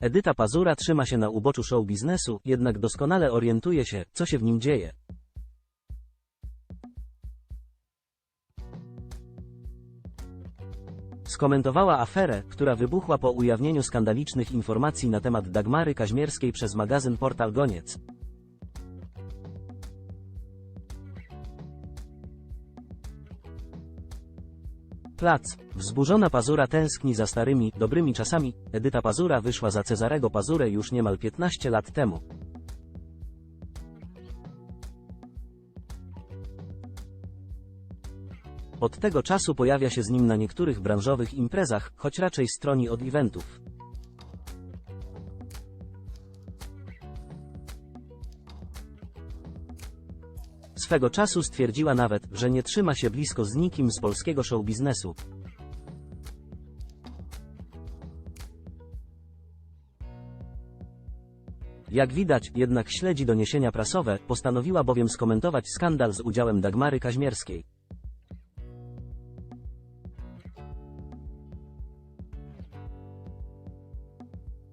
Edyta Pazura trzyma się na uboczu show biznesu, jednak doskonale orientuje się, co się w nim dzieje. Skomentowała aferę, która wybuchła po ujawnieniu skandalicznych informacji na temat Dagmary Kaźmierskiej przez magazyn Portal Goniec. Plac. Wzburzona Pazura tęskni za starymi, dobrymi czasami. Edyta Pazura wyszła za Cezarego Pazurę już niemal 15 lat temu. Od tego czasu pojawia się z nim na niektórych branżowych imprezach, choć raczej stroni od eventów. Swego czasu stwierdziła nawet, że nie trzyma się blisko z nikim z polskiego show biznesu. Jak widać, jednak śledzi doniesienia prasowe, postanowiła bowiem skomentować skandal z udziałem Dagmary Kaźmierskiej.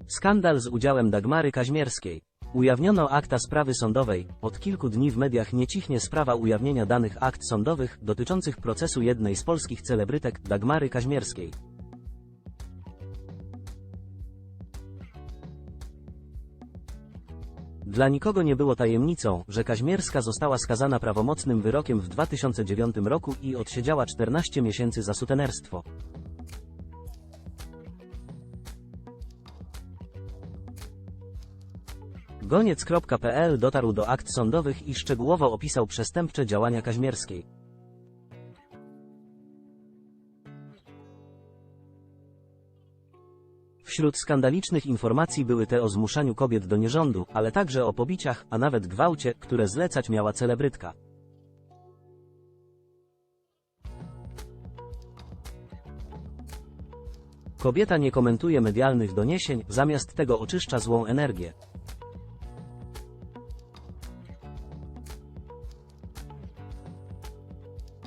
Skandal z udziałem Dagmary Kaźmierskiej. Ujawniono akta sprawy sądowej. Od kilku dni w mediach nie cichnie sprawa ujawnienia danych akt sądowych dotyczących procesu jednej z polskich celebrytek, Dagmary Kaźmierskiej. Dla nikogo nie było tajemnicą, że Kaźmierska została skazana prawomocnym wyrokiem w 2009 roku i odsiedziała 14 miesięcy za sutenerstwo. Goniec.pl dotarł do akt sądowych i szczegółowo opisał przestępcze działania Kaźmierskiej. Wśród skandalicznych informacji były te o zmuszaniu kobiet do nierządu, ale także o pobiciach, a nawet gwałcie, które zlecać miała celebrytka. Kobieta nie komentuje medialnych doniesień, zamiast tego oczyszcza złą energię.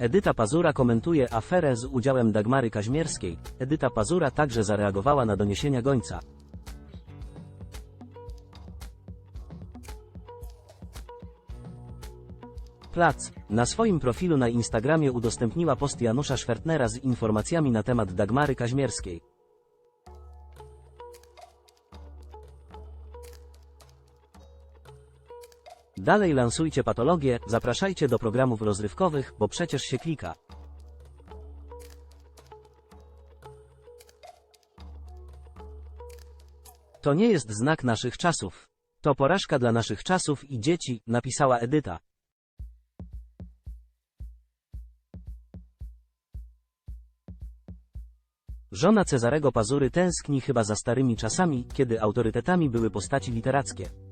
Edyta Pazura komentuje aferę z udziałem Dagmary Kaźmierskiej. Edyta Pazura także zareagowała na doniesienia gońca. Plac. Na swoim profilu na Instagramie udostępniła post Janusza Schwertnera z informacjami na temat Dagmary Kaźmierskiej. Dalej lansujcie patologię, zapraszajcie do programów rozrywkowych, bo przecież się klika. To nie jest znak naszych czasów. To porażka dla naszych czasów i dzieci, napisała Edyta. Żona Cezarego Pazury tęskni chyba za starymi czasami, kiedy autorytetami były postaci literackie.